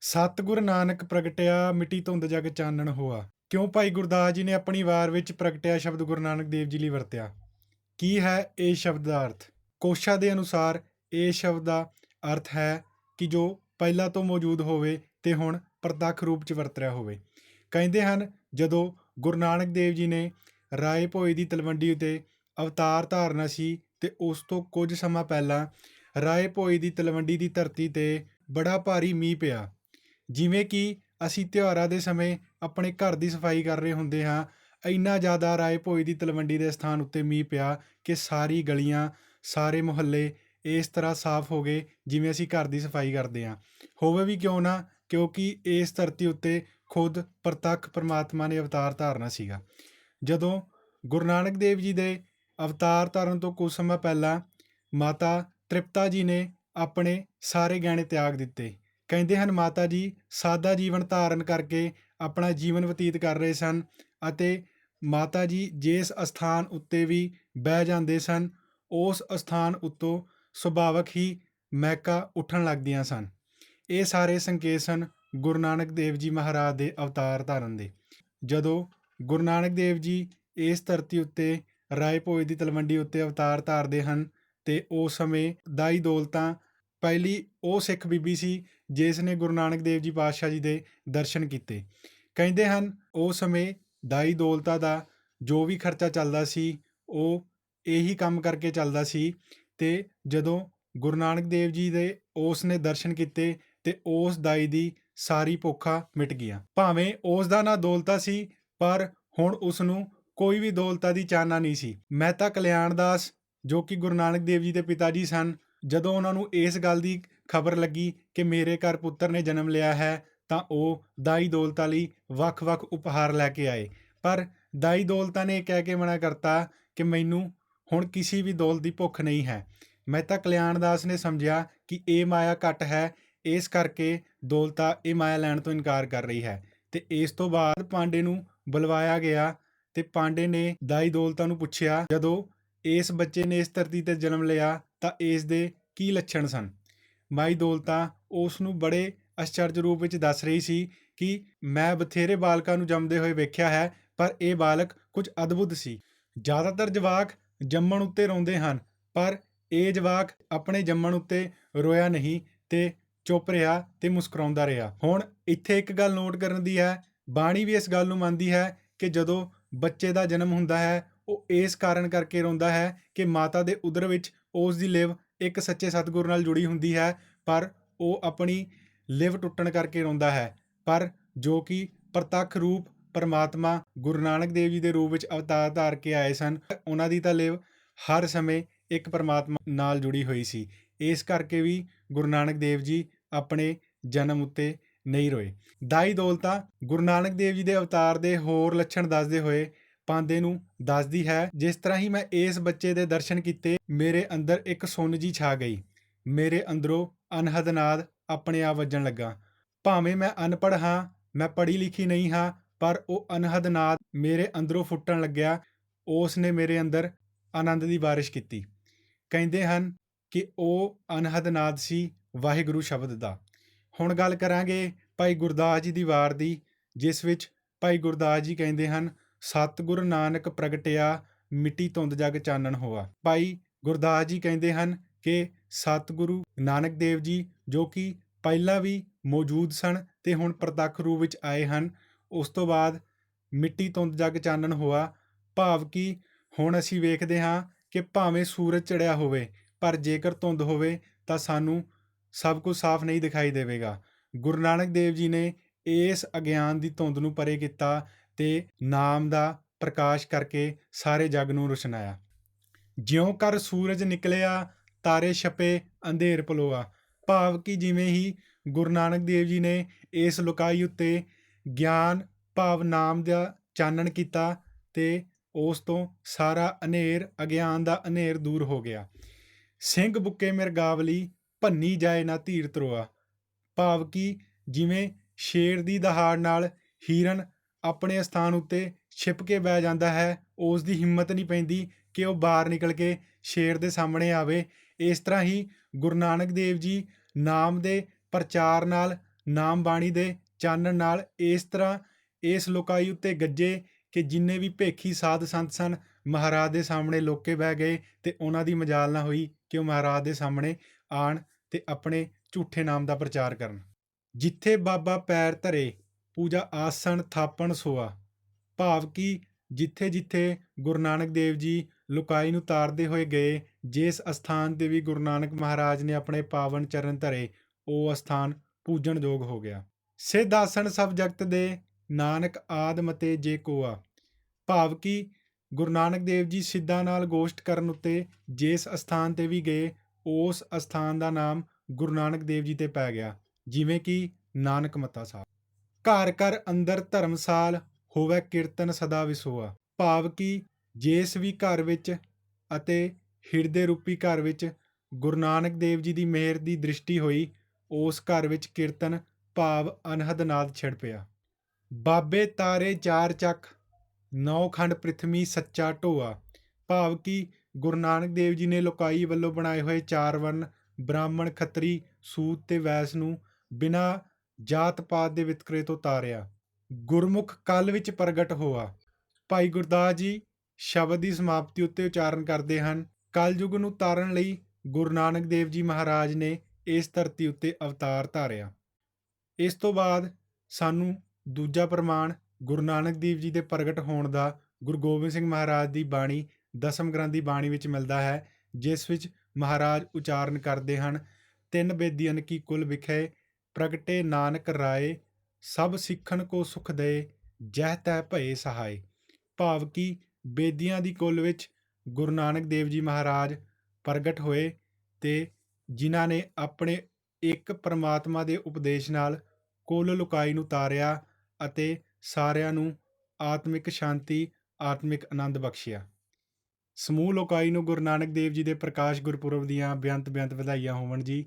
ਸਤਿਗੁਰ ਨਾਨਕ ਪ੍ਰਗਟਿਆ, ਮਿੱਟੀ ਧੁੰਦ ਜਗ ਚਾਨਣ ਹੋਆ। ਕਿਉਂ ਭਾਈ ਗੁਰਦਾਸ ਜੀ ਨੇ ਆਪਣੀ ਵਾਰ ਵਿੱਚ ਪ੍ਰਗਟਿਆ ਸ਼ਬਦ ਗੁਰੂ ਨਾਨਕ ਦੇਵ ਜੀ ਲਈ ਵਰਤਿਆ? ਕੀ ਹੈ ਇਹ ਸ਼ਬਦ ਦਾ ਅਰਥ? ਕੋਸ਼ਾ ਦੇ ਅਨੁਸਾਰ ਇਹ ਸ਼ਬਦ ਦਾ ਅਰਥ ਹੈ ਕਿ ਜੋ ਪਹਿਲਾਂ ਤੋਂ ਮੌਜੂਦ ਹੋਵੇ ਤੇ ਹੁਣ ਪ੍ਰਤੱਖ ਰੂਪ 'ਚ ਵਰਤ ਰਿਹਾ ਹੋਵੇ। ਕਹਿੰਦੇ ਹਨ, ਜਦੋਂ ਗੁਰੂ ਨਾਨਕ ਦੇਵ ਜੀ ਨੇ ਰਾਏ ਭੋਏ ਦੀ ਤਲਵੰਡੀ ਉਤੇ ਅਵਤਾਰ ਧਾਰਨਾ ਸੀ ਤੇ ਉਸ ਤੋਂ ਕੁਝ ਸਮਾਂ ਪਹਿਲਾਂ ਰਾਏ ਭੋਏ ਦੀ ਤਲਵੰਡੀ ਦੀ ਧਰਤੀ ਤੇ ਬੜਾ ਭਾਰੀ ਮੀਂਹ ਪਿਆ ਜਿਵੇਂ ਕਿ ਅਸੀਂ ਤਿਉਹਾਰਾਂ ਦੇ ਸਮੇਂ ਆਪਣੇ ਘਰ ਦੀ ਸਫ਼ਾਈ ਕਰ ਰਹੇ ਹੁੰਦੇ ਹਾਂ, ਇੰਨਾ ਜ਼ਿਆਦਾ ਰਾਏ ਭੋਏ ਦੀ ਤਲਵੰਡੀ ਦੇ ਸਥਾਨ ਉੱਤੇ ਮੀਂਹ ਪਿਆ ਕਿ ਸਾਰੀ ਗਲੀਆਂ, ਸਾਰੇ ਮੁਹੱਲੇ ਇਸ ਤਰ੍ਹਾਂ ਸਾਫ਼ ਹੋ ਗਏ ਜਿਵੇਂ ਅਸੀਂ ਘਰ ਦੀ ਸਫ਼ਾਈ ਕਰਦੇ ਹਾਂ। ਹੋਵੇ ਵੀ ਕਿਉਂ ਨਾ, ਕਿਉਂਕਿ ਇਸ ਧਰਤੀ ਉੱਤੇ ਖੁਦ ਪ੍ਰਤੱਖ ਪਰਮਾਤਮਾ ਨੇ ਅਵਤਾਰ ਧਾਰਨਾ ਸੀਗਾ। ਜਦੋਂ ਗੁਰੂ ਨਾਨਕ ਦੇਵ ਜੀ ਦੇ ਅਵਤਾਰ ਧਾਰਨ ਤੋਂ ਕੁਝ ਸਮਾਂ ਪਹਿਲਾਂ ਮਾਤਾ ਤ੍ਰਿਪਤਾ ਜੀ ਨੇ ਆਪਣੇ ਸਾਰੇ ਗਹਿਣੇ ਤਿਆਗ ਦਿੱਤੇ। ਕਹਿੰਦੇ ਹਨ, ਮਾਤਾ ਜੀ, ਸਾਦਾ ਜੀਵਨ ਧਾਰਨ ਕਰਕੇ ਆਪਣਾ ਜੀਵਨ ਬਤੀਤ ਕਰ ਰਹੇ ਸਨ ਅਤੇ ਮਾਤਾ ਜੀ ਜਿਸ ਅਸਥਾਨ ਉੱਤੇ ਵੀ ਬਹਿ ਜਾਂਦੇ ਸਨ, ਉਸ ਅਸਥਾਨ ਉੱਤੋਂ ਸੁਭਾਵਕ ਹੀ ਮਹਿਕਾ ਉੱਠਣ ਲੱਗਦੀਆਂ ਸਨ। ਇਹ ਸਾਰੇ ਸੰਕੇਤ ਸਨ ਗੁਰੂ ਨਾਨਕ ਦੇਵ ਜੀ ਮਹਾਰਾਜ ਦੇ ਅਵਤਾਰ ਧਾਰਨ ਦੇ। ਜਦੋਂ ਗੁਰੂ ਨਾਨਕ ਦੇਵ ਜੀ ਇਸ ਧਰਤੀ ਉੱਤੇ ਰਾਏ ਭੋਏ ਦੀ ਤਲਵੰਡੀ ਉੱਤੇ ਅਵਤਾਰ ਧਾਰਦੇ ਹਨ, ਤੇ ਉਸ ਸਮੇਂ ਦਾਈ ਦੌਲਤਾਂ ਪਹਿਲੀ ਉਹ ਸਿੱਖ ਬੀਬੀ ਸੀ ਜਿਸ ਨੇ ਗੁਰੂ ਨਾਨਕ ਦੇਵ ਜੀ ਪਾਤਸ਼ਾਹ ਜੀ ਦੇ ਦਰਸ਼ਨ ਕੀਤੇ। ਕਹਿੰਦੇ ਹਨ ਉਸ ਸਮੇਂ ਦਾਈ ਦੌਲਤਾ ਦਾ ਜੋ ਵੀ ਖਰਚਾ ਚੱਲਦਾ ਸੀ, ਉਹ ਇਹੀ ਕੰਮ ਕਰਕੇ ਚੱਲਦਾ ਸੀ ਤੇ ਜਦੋਂ ਗੁਰੂ ਨਾਨਕ ਦੇਵ ਜੀ ਦੇ ਉਸ ਨੇ ਦਰਸ਼ਨ ਕੀਤੇ ਤੇ ਉਸ ਦਾਈ ਦੀ ਸਾਰੀ ਭੁੱਖਾ ਮਿਟ ਗਿਆ। ਭਾਵੇਂ ਉਸ ਦਾ ਨਾਂ ਦੌਲਤਾ ਸੀ, ਪਰ ਹੁਣ ਉਸ ਨੂੰ ਕੋਈ ਵੀ ਦੌਲਤਾ ਦੀ ਚਾਹਨਾ ਨਹੀਂ ਸੀ। ਮਹਿਤਾ ਕਲਿਆਣ ਦਾਸ ਜੋ ਕਿ ਗੁਰੂ ਨਾਨਕ ਦੇਵ ਜੀ ਦੇ ਪਿਤਾ ਜੀ ਸਨ ਜਦੋਂ ਉਹਨਾਂ ਨੂੰ ਇਸ ਗੱਲ ਦੀ ਖਬਰ ਲੱਗੀ ਕਿ ਮੇਰੇ ਘਰ ਪੁੱਤਰ ਨੇ ਜਨਮ ਲਿਆ ਹੈ, ਤਾਂ ਉਹ ਦਾਈ ਦੌਲਤਾਂ ਲਈ ਵੱਖ-ਵੱਖ ਉਪਹਾਰ ਲੈ ਕੇ ਆਏ। ਪਰ ਦਾਈ ਦੌਲਤਾਂ ਨੇ ਕਹਿ ਕੇ ਮਨਾ ਕਰਤਾ ਕਿ ਮੈਨੂੰ ਹੁਣ ਕਿਸੇ ਵੀ ਦੌਲਤ ਦੀ ਭੁੱਖ ਨਹੀਂ ਹੈ। ਮਹਿਤਾ ਕਲਿਆਣ ਦਾਸ ਨੇ ਸਮਝਿਆ ਕਿ ਇਹ ਮਾਇਆ ਘਟ ਹੈ, ਇਸ ਕਰਕੇ ਦੌਲਤਾ ਇਹ ਮਾਇਆ ਲੈਣ ਤੋਂ ਇਨਕਾਰ ਕਰ ਰਹੀ ਹੈ। ਤੇ ਇਸ ਤੋਂ ਬਾਅਦ ਪਾਂਡੇ ਨੂੰ ਬੁਲਵਾਇਆ ਗਿਆ ਤੇ ਪਾਂਡੇ ਨੇ ਦਾਈ ਦੌਲਤਾਂ ਨੂੰ ਪੁੱਛਿਆ, ਜਦੋਂ ਇਸ ਬੱਚੇ ਨੇ ਇਸ ਧਰਤੀ ਤੇ ਜਨਮ ਲਿਆ ਤਾਂ ਇਸ ਦੇ ਕੀ ਲੱਛਣ ਸਨ? ਮਾਈ ਦੌਲਤਾਂ ਉਸ ਨੂੰ ਬੜੇ ਅਚਰਜ ਰੂਪ ਵਿੱਚ ਦੱਸ ਰਹੀ ਸੀ ਕਿ ਮੈਂ ਬਥੇਰੇ ਬਾਲਕਾਂ ਨੂੰ ਜੰਮਦੇ ਹੋਏ ਵੇਖਿਆ ਹੈ, ਪਰ ਇਹ ਬਾਲਕ ਕੁਝ ਅਦਭੁਤ ਸੀ। ਜ਼ਿਆਦਾਤਰ ਜਵਾਕ ਜੰਮਣ ਉੱਤੇ ਰੋਂਦੇ ਹਨ, ਪਰ ਇਹ ਜਵਾਕ ਆਪਣੇ ਜੰਮਣ ਉੱਤੇ ਰੋਇਆ ਨਹੀਂ ਤੇ ਚੁੱਪ ਰਿਹਾ ਤੇ ਮੁਸਕਰਾਉਂਦਾ ਰਿਹਾ। ਹੁਣ ਇੱਥੇ ਇੱਕ ਗੱਲ ਨੋਟ ਕਰਨ ਦੀ ਹੈ, ਬਾਣੀ ਵੀ ਇਸ ਗੱਲ ਨੂੰ ਮੰਨਦੀ ਹੈ ਕਿ ਜਦੋਂ ਬੱਚੇ ਦਾ ਜਨਮ ਹੁੰਦਾ ਹੈ ਉਹ ਇਸ ਕਾਰਨ ਕਰਕੇ ਰੋਂਦਾ ਹੈ ਕਿ ਮਾਤਾ ਦੇ ਉਦਰ ਵਿੱਚ ਉਸ ਦੀ ਲਿਵ ਇੱਕ ਸੱਚੇ ਸਤਿਗੁਰ ਨਾਲ ਜੁੜੀ ਹੁੰਦੀ ਹੈ, ਪਰ ਉਹ ਆਪਣੀ ਲਿਵ ਟੁੱਟਣ ਕਰਕੇ ਰੋਂਦਾ ਹੈ। ਪਰ ਜੋ ਕਿ ਪ੍ਰਤੱਖ ਰੂਪ ਪਰਮਾਤਮਾ ਗੁਰੂ ਨਾਨਕ ਦੇਵ ਜੀ ਦੇ ਰੂਪ ਵਿੱਚ ਅਵਤਾਰ ਧਾਰ ਕੇ ਆਏ ਸਨ, ਉਹਨਾਂ ਦੀ ਤਾਂ ਲਿਵ ਹਰ ਸਮੇਂ ਇੱਕ ਪਰਮਾਤਮਾ ਨਾਲ ਜੁੜੀ ਹੋਈ ਸੀ। ਇਸ ਕਰਕੇ ਵੀ ਗੁਰੂ ਨਾਨਕ ਦੇਵ ਜੀ ਆਪਣੇ ਜਨਮ ਉੱਤੇ ਨਹੀਂ ਰੋਏ। ਦਾਈ ਦੌਲਤਾ ਗੁਰੂ ਨਾਨਕ ਦੇਵ ਜੀ ਦੇ ਅਵਤਾਰ ਦੇ ਹੋਰ ਲੱਛਣ ਦੱਸਦੇ ਹੋਏ ਪਾਂਦੇ ਨੂੰ ਦੱਸਦੀ ਹੈ, ਜਿਸ ਤਰ੍ਹਾਂ ਹੀ ਮੈਂ ਇਸ ਬੱਚੇ ਦੇ ਦਰਸ਼ਨ ਕੀਤੇ, ਮੇਰੇ ਅੰਦਰ ਇੱਕ ਸੁੰਨ ਜੀ ਛਾ ਗਈ। ਮੇਰੇ ਅੰਦਰੋਂ ਅਨਹਦ ਨਾਦ ਆਪਣੇ ਆਪ ਵੱਜਣ ਲੱਗਾ। ਭਾਵੇਂ ਮੈਂ ਅਨਪੜ੍ਹ ਹਾਂ, ਮੈਂ ਪੜ੍ਹੀ ਲਿਖੀ ਨਹੀਂ ਹਾਂ, ਪਰ ਉਹ ਅਨਹਦ ਨਾਦ ਮੇਰੇ ਅੰਦਰੋਂ ਫੁੱਟਣ ਲੱਗਿਆ। ਉਸ ਨੇ ਮੇਰੇ ਅੰਦਰ ਆਨੰਦ ਦੀ ਬਾਰਿਸ਼ ਕੀਤੀ। ਕਹਿੰਦੇ ਹਨ ਕਿ ਉਹ ਅਨਹਦ ਨਾਦ ਸੀ ਵਾਹਿਗੁਰੂ ਸ਼ਬਦ ਦਾ। ਹੁਣ ਗੱਲ ਕਰਾਂਗੇ ਭਾਈ ਗੁਰਦਾਸ ਜੀ ਦੀ ਵਾਰ ਦੀ, ਜਿਸ ਵਿੱਚ ਭਾਈ ਗੁਰਦਾਸ ਜੀ ਕਹਿੰਦੇ ਹਨ ਸਤਿਗੁਰ ਨਾਨਕ ਪ੍ਰਗਟਿਆ, ਮਿੱਟੀ ਧੁੰਦ ਜਗ ਚਾਨਣ ਹੋਆ। ਭਾਈ ਗੁਰਦਾਸ ਜੀ ਕਹਿੰਦੇ ਹਨ ਕਿ ਸਤਿਗੁਰੂ ਨਾਨਕ ਦੇਵ ਜੀ, ਜੋ ਕਿ ਪਹਿਲਾਂ ਵੀ ਮੌਜੂਦ ਸਨ ਤੇ ਹੁਣ ਪ੍ਰਤੱਖ ਰੂਪ ਵਿੱਚ ਆਏ ਹਨ, ਉਸ ਤੋਂ ਬਾਅਦ ਮਿੱਟੀ ਧੁੰਦ ਜਗ ਚਾਨਣ ਹੋਆ। ਭਾਵ ਕਿ ਹੁਣ ਅਸੀਂ ਵੇਖਦੇ ਹਾਂ ਕਿ ਭਾਵੇਂ ਸੂਰਜ ਚੜਿਆ ਹੋਵੇ, ਪਰ ਜੇਕਰ ਧੁੰਦ ਹੋਵੇ ਤਾਂ ਸਾਨੂੰ ਸਭ ਕੁਝ ਸਾਫ਼ ਨਹੀਂ ਦਿਖਾਈ ਦੇਵੇਗਾ। ਗੁਰੂ ਨਾਨਕ ਦੇਵ ਜੀ ਨੇ ਇਸ ਅਗਿਆਨ ਦੀ ਧੁੰਦ ਨੂੰ ਪਰੇ ਕੀਤਾ ਤੇ ਨਾਮ ਦਾ ਪ੍ਰਕਾਸ਼ ਕਰਕੇ ਸਾਰੇ ਜੱਗ ਨੂੰ ਰੁਸ਼ਨਾਇਆ। ਜਿਉਂ ਕਰ ਸੂਰਜ ਨਿਕਲਿਆ, ਤਾਰੇ ਛਪੇ, ਅੰਧੇਰ ਪਲੋਆ ਭਾਵ ਕਿ ਜਿਵੇਂ ਹੀ ਗੁਰੂ ਨਾਨਕ ਦੇਵ ਜੀ ਨੇ ਇਸ ਲੁਕਾਈ ਉੱਤੇ ਗਿਆਨ, ਭਾਵ ਨਾਮ ਦਾ ਚਾਨਣ ਕੀਤਾ ਤੇ ਉਸ ਤੋਂ ਸਾਰਾ ਹਨੇਰ, ਅਗਿਆਨ ਦਾ ਹਨੇਰ ਦੂਰ ਹੋ ਗਿਆ। ਸਿੰਘ ਬੁੱਕੇ ਮਿਰਗਾਵਲੀ ਭੰਨੀ ਜਾਏ ਨਾ ਧੀਰ ਤਰੋਆ ਭਾਵ ਕਿ ਜਿਵੇਂ ਸ਼ੇਰ ਦੀ ਦਹਾੜ ਨਾਲ ਹੀਰਨ ਆਪਣੇ ਅਸਥਾਨ ਉੱਤੇ ਛਿਪ ਕੇ ਬਹਿ ਜਾਂਦਾ ਹੈ। ਉਸ ਦੀ ਹਿੰਮਤ ਨਹੀਂ ਪੈਂਦੀ ਕਿ ਉਹ ਬਾਹਰ ਨਿਕਲ ਕੇ ਸ਼ੇਰ ਦੇ ਸਾਹਮਣੇ ਆਵੇ। ਇਸ ਤਰ੍ਹਾਂ ਹੀ ਗੁਰੂ ਨਾਨਕ ਦੇਵ ਜੀ ਨਾਮ ਦੇ ਪ੍ਰਚਾਰ ਨਾਲ, ਨਾਮ ਬਾਣੀ ਦੇ ਚਾਨਣ ਨਾਲ ਇਸ ਤਰ੍ਹਾਂ ਇਸ ਲੋਕਾਈ ਉੱਤੇ ਗੱਜੇ ਕਿ ਜਿੰਨੇ ਵੀ ਭੇਖੀ ਸਾਧ ਸੰਤ ਸਨ, ਮਹਾਰਾਜ ਦੇ ਸਾਹਮਣੇ ਲੋਕੇ ਬਹਿ ਗਏ ਤੇ ਉਹਨਾਂ ਦੀ ਮਜਾਲ ਨਾ ਹੋਈ ਕਿ ਉਹ ਮਹਾਰਾਜ ਦੇ ਸਾਹਮਣੇ ਆਣ ਤੇ ਆਪਣੇ ਝੂਠੇ ਨਾਮ ਦਾ ਪ੍ਰਚਾਰ ਕਰਨ। ਜਿੱਥੇ ਬਾਬਾ ਪੈਰ ਧਰੇ ਪੂਜਾ ਆਸਣ ਥਾਪਣ ਸੋਆ। ਭਾਵ ਕਿ ਜਿੱਥੇ ਜਿੱਥੇ ਗੁਰੂ ਨਾਨਕ ਦੇਵ ਜੀ ਲੁਕਾਈ ਨੂੰ ਤਾਰਦੇ ਹੋਏ ਗਏ, ਜਿਸ ਅਸਥਾਨ ਤੇ ਵੀ ਗੁਰੂ ਨਾਨਕ ਮਹਾਰਾਜ ਨੇ ਆਪਣੇ ਪਾਵਨ ਚਰਨ ਧਰੇ, ਉਹ ਅਸਥਾਨ ਪੂਜਣਯੋਗ ਹੋ ਗਿਆ। ਸਿੱਧ ਆਸਣ ਸਭ ਜਗਤ ਦੇ ਨਾਨਕ ਆਦ ਮਤੇ ਜੇ ਕੋਆ। ਭਾਵ ਕਿ ਗੁਰੂ ਨਾਨਕ ਦੇਵ ਜੀ ਸਿੱਧਾਂ ਨਾਲ ਗੋਸ਼ਟ ਕਰਨ ਉੱਤੇ ਜਿਸ ਅਸਥਾਨ ਤੇ ਵੀ ਗਏ, ਉਸ ਅਸਥਾਨ ਦਾ ਨਾਮ ਗੁਰੂ ਨਾਨਕ ਦੇਵ ਜੀ ਤੇ ਪੈ ਗਿਆ, ਜਿਵੇਂ ਕਿ ਨਾਨਕ ਮਤਾ ਸਾਹਿਬ। ਘਰ ਘਰ ਅੰਦਰ ਧਰਮਸਾਲ ਹੋਵੇ ਕੀਰਤਨ ਸਦਾ ਵਿਸੋਆ। ਭਾਵ ਕਿ ਜਿਸ ਵੀ ਘਰ ਵਿੱਚ ਅਤੇ ਹਿਰਦੇ ਰੂਪੀ ਘਰ ਵਿੱਚ ਗੁਰੂ ਨਾਨਕ ਦੇਵ ਜੀ ਦੀ ਮਿਹਰ ਦੀ ਦ੍ਰਿਸ਼ਟੀ ਹੋਈ, ਉਸ ਘਰ ਵਿੱਚ ਕੀਰਤਨ ਭਾਵ ਅਨਹਦ ਨਾਦ ਛਿੜ ਪਿਆ। ਬਾਬੇ ਤਾਰੇ ਚਾਰ ਚੱਕ, ਨੌ ਖੰਡ ਪ੍ਰਿਥਵੀ ਸੱਚਾ ਢੋਆ। ਭਾਵ ਕਿ ਗੁਰੂ ਨਾਨਕ ਦੇਵ ਜੀ ਨੇ ਲੋਕਾਈ ਵੱਲੋਂ ਬਣਾਏ ਹੋਏ ਚਾਰ ਵਰਨ ਬ੍ਰਾਹਮਣ ਖੱਤਰੀ ਸੂਤ ਤੇ ਵੈਸ ਨੂੰ ਬਿਨਾਂ ਜਾਤ ਪਾਤ ਦੇ ਵਿਤਕਰੇ ਤੋਂ ਤਾਰਿਆ। ਗੁਰਮੁਖ ਕਲ ਵਿੱਚ ਪ੍ਰਗਟ ਹੋਆ। ਭਾਈ ਗੁਰਦਾਸ ਜੀ ਸ਼ਬਦ ਦੀ ਸਮਾਪਤੀ ਉੱਤੇ ਉਚਾਰਨ ਕਰਦੇ ਹਨ। ਕਲਯੁਗ ਨੂੰ ਤਾਰਨ ਲਈ ਗੁਰੂ ਨਾਨਕ ਦੇਵ ਜੀ ਮਹਾਰਾਜ ਨੇ ਇਸ ਧਰਤੀ ਉੱਤੇ ਅਵਤਾਰ ਧਾਰਿਆ। ਇਸ ਤੋਂ ਬਾਅਦ ਸਾਨੂੰ ਦੂਜਾ ਪ੍ਰਮਾਣ ਗੁਰੂ ਨਾਨਕ ਦੇਵ ਜੀ ਦੇ ਪ੍ਰਗਟ ਹੋਣ ਦਾ, ਗੁਰੂ ਗੋਬਿੰਦ ਸਿੰਘ ਮਹਾਰਾਜ ਦੀ ਬਾਣੀ, ਦਸਮ ਗ੍ਰੰਥ ਦੀ ਬਾਣੀ ਵਿੱਚ ਮਿਲਦਾ ਹੈ, ਜਿਸ ਵਿੱਚ ਮਹਾਰਾਜ ਉਚਾਰਨ ਕਰਦੇ ਹਨ। ਤਿੰਨ ਬੇਦੀਆਂ ਕੀ ਕੁਲ ਵਿਖੇ ਪ੍ਰਗਟੇ ਨਾਨਕ ਰਾਏ, ਸਭ ਸਿੱਖਣ ਕੋ ਸੁਖ ਦੇ, ਜਹ ਤੈ ਭਏ ਸਹਾਈ ਭਾਵ ਕਿ ਬੇਦੀਆਂ ਦੀ ਕੁੱਲ ਵਿੱਚ ਗੁਰੂ ਨਾਨਕ ਦੇਵ ਜੀ ਮਹਾਰਾਜ ਪ੍ਰਗਟ ਹੋਏ ਤੇ ਜਿਨ੍ਹਾਂ ਨੇ ਆਪਣੇ ਇੱਕ ਪਰਮਾਤਮਾ ਦੇ ਉਪਦੇਸ਼ ਨਾਲ ਕੁੱਲ ਲੁਕਾਈ ਨੂੰ ਤਾਰਿਆ ਅਤੇ ਸਾਰਿਆਂ ਨੂੰ ਆਤਮਿਕ ਸ਼ਾਂਤੀ, ਆਤਮਿਕ ਆਨੰਦ ਬਖਸ਼ਿਆ। ਸਮੂਹ ਲੋਕਾਈ ਨੂੰ ਗੁਰੂ ਨਾਨਕ ਦੇਵ ਜੀ ਦੇ ਪ੍ਰਕਾਸ਼ ਗੁਰਪੁਰਬ ਦੀਆਂ ਬੇਅੰਤ ਬੇਅੰਤ ਵਧਾਈਆਂ ਹੋਵਣ ਜੀ।